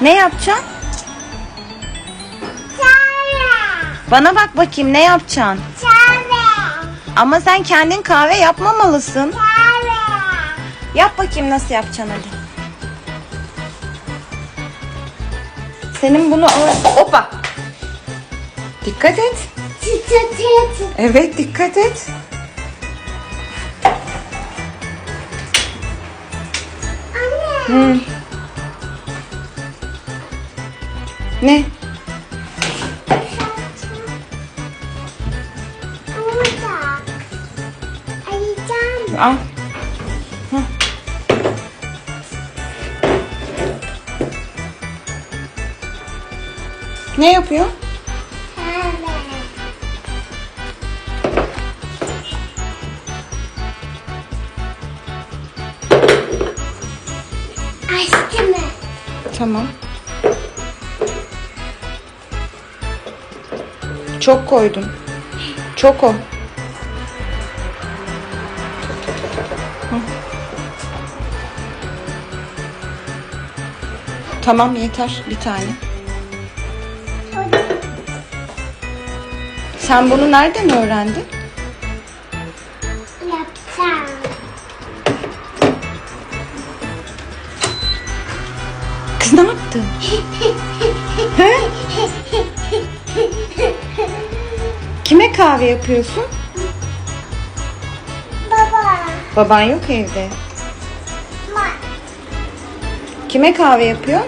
Ne yapacaksın? Kahve. Bana bak bakayım ne yapacaksın? Kahve. Ama sen kendin kahve yapmamalısın. Kahve. Yap bakayım nasıl yapacaksın hadi. Senin bunu al- Hoppa. Dikkat et. Çıt çıt. Evet dikkat et. Anne. Hı. Ne? Al. Hı. Ne yapıyor? Açtı mı? Tamam. Çok koydun. Çok o. Tamam yeter bir tane. Sen bunu nereden öğrendin? Yapsam. Kız ne yaptın? Kime kahve yapıyorsun? Baba. Baban yok evde. Ma. Kime kahve yapıyor?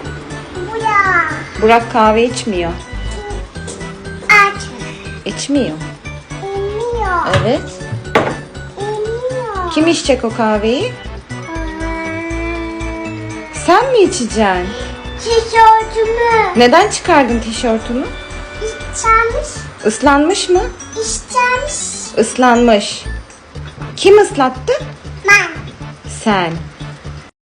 Buraya. Burak kahve içmiyor. Aç. İçmiyor. İniyor. Evet. İniyor. Kim içecek o kahveyi? Hmm. Sen mi içeceksin? Tişörtümü Neden çıkardın tişörtünü? içermiş, Islanmış mı? içermiş. Islanmış. Kim ıslattı? Ben. Sen.